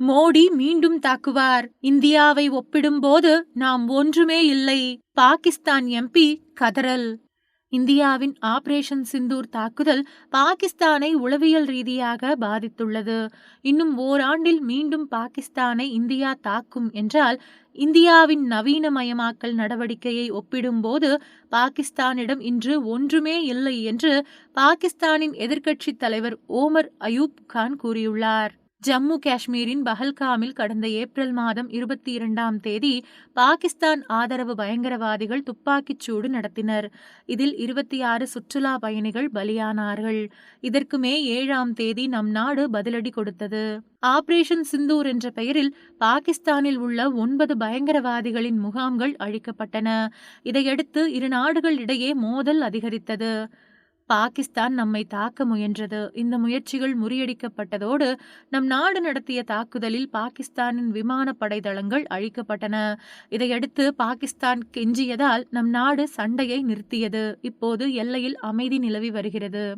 மோடி மீண்டும் தாக்குவார். இந்தியாவை ஒப்பிடும்போது நாம் ஒன்றுமே இல்லை. பாகிஸ்தான் எம்பி கதறல். இந்தியாவின் ஆபரேஷன் சிந்தூர் தாக்குதல் பாகிஸ்தானை உளவியல் ரீதியாக பாதித்துள்ளது. இன்னும் ஓராண்டில் மீண்டும் பாகிஸ்தானை இந்தியா தாக்கும் என்றால் இந்தியாவின் நவீனமயமாக்கல் நடவடிக்கையை ஒப்பிடும்போது பாகிஸ்தானிடம் இன்று ஒன்றுமே இல்லை என்று பாகிஸ்தானின் எதிர்க்கட்சித் தலைவர் ஓமர் அயூப் கான் கூறியுள்ளார். ஜம்மு காஷ்மீரின் பஹல்காமில் கடந்த ஏப்ரல் மாதம் இருபத்தி இரண்டாம் தேதி பாகிஸ்தான் ஆதரவு பயங்கரவாதிகள் துப்பாக்கிச் சூடு நடத்தினர். இதில் இருபத்தி ஆறு சுற்றுலா பயணிகள் பலியானார்கள். இதற்கு மே ஏழாம் தேதி நம் நாடு பதிலடி கொடுத்தது. ஆபரேஷன் சிந்தூர் என்ற பெயரில் பாகிஸ்தானில் உள்ள ஒன்பது பயங்கரவாதிகளின் முகாம்கள் அழிக்கப்பட்டன. இதையடுத்து இரு நாடுகள் இடையே மோதல் அதிகரித்தது. பாகிஸ்தான் நம்மை தாக்க முயன்றது. இந்த முயற்சிகள் முறியடிக்கப்பட்டதோடு நம் நாடு நடத்திய தாக்குதலில் பாகிஸ்தானின் விமானப்படை தளங்கள் அழிக்கப்பட்டன. இதையடுத்து பாகிஸ்தான் கெஞ்சியதால் நம் நாடு சண்டையை நிறுத்தியது. இப்போது எல்லையில் அமைதி நிலவி வருகிறது.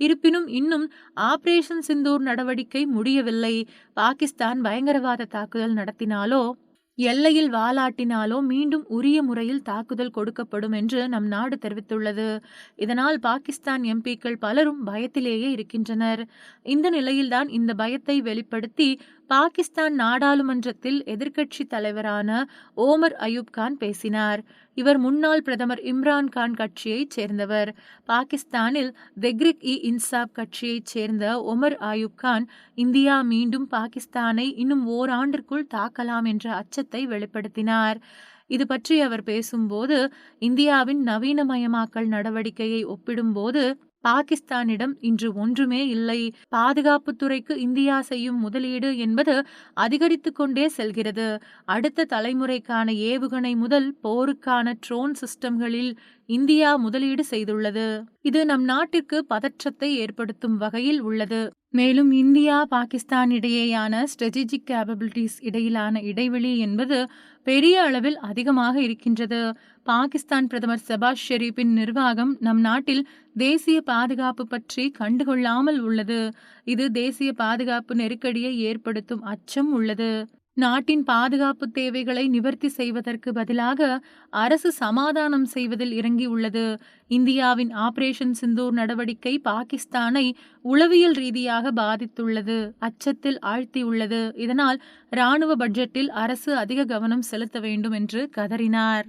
இருப்பினும் இன்னும் ஆபரேஷன் சிந்தூர் நடவடிக்கை முடியவில்லை. பாகிஸ்தான் பயங்கரவாத தாக்குதல் நடத்தினாலோ எல்லையில் வாலாட்டினாலோ மீண்டும் உரிய முறையில் தாக்குதல் கொடுக்கப்படும் என்று நம் நாடு தெரிவித்துள்ளது. இதனால் பாகிஸ்தான் எம்பிக்கள் பலரும் பயத்திலேயே இருக்கின்றனர். இந்த நிலையில்தான் இந்த பயத்தை வெளிப்படுத்தி பாகிஸ்தான் நாடாளுமன்றத்தில் எதிர்க்கட்சி தலைவரான ஓமர் அயூப் கான் பேசினார். இவர் முன்னாள் பிரதமர் இம்ரான் கான் கட்சியைச் சேர்ந்தவர். பாகிஸ்தானில் தெக்ரிக் இ இன்சாப் கட்சியைச் சேர்ந்த ஒமர் அயூப் கான் இந்தியா மீண்டும் பாகிஸ்தானை இன்னும் ஓராண்டிற்குள் தாக்கலாம் என்ற அச்சத்தை வெளிப்படுத்தினார். இது பற்றி அவர் பேசும்போது இந்தியாவின் நவீனமயமாக்கல் நடவடிக்கையை ஒப்பிடும்போது பாகிஸ்தானிடம் இன்று ஒன்றுமே இல்லை. பாதுகாப்புத்துறைக்கு இந்தியா செய்யும் முதலீடு என்பது அதிகரித்து கொண்டே செல்கிறது. அடுத்த தலைமுறைக்கான ஏவுகணை முதல் போருக்கான ட்ரோன் சிஸ்டம்களில் இந்தியா முதலீடு செய்துள்ளது. இது நம் நாட்டிற்கு பதற்றத்தை ஏற்படுத்தும் வகையில் உள்ளது. மேலும் இந்தியா பாகிஸ்தான் இடையேயான ஸ்ட்ரெட்டஜிக் கேபபிலிட்டிஸ் இடையிலான இடைவெளி என்பது பெரிய அளவில் அதிகமாக இருக்கின்றது. பாகிஸ்தான் பிரதமர் செபாஸ் ஷெரீப்பின் நிர்வாகம் நம் நாட்டில் தேசிய பாதுகாப்பு பற்றி கண்டுகொள்ளாமல் உள்ளது. இது தேசிய பாதுகாப்பு நெருக்கடியை ஏற்படுத்தும் அச்சம் உள்ளது. நாட்டின் பாதுகாப்பு தேவைகளை நிவர்த்தி செய்வதற்கு பதிலாக அரசு சமாதானம் செய்வதில் இறங்கியுள்ளது. இந்தியாவின் ஆபரேஷன் சிந்தூர் நடவடிக்கை பாகிஸ்தானை உளவியல் ரீதியாக பாதித்துள்ளது. அச்சத்தில் ஆழ்த்தியுள்ளது. இதனால் இராணுவ பட்ஜெட்டில் அரசு அதிக கவனம் செலுத்த வேண்டும் என்று கதறினார்.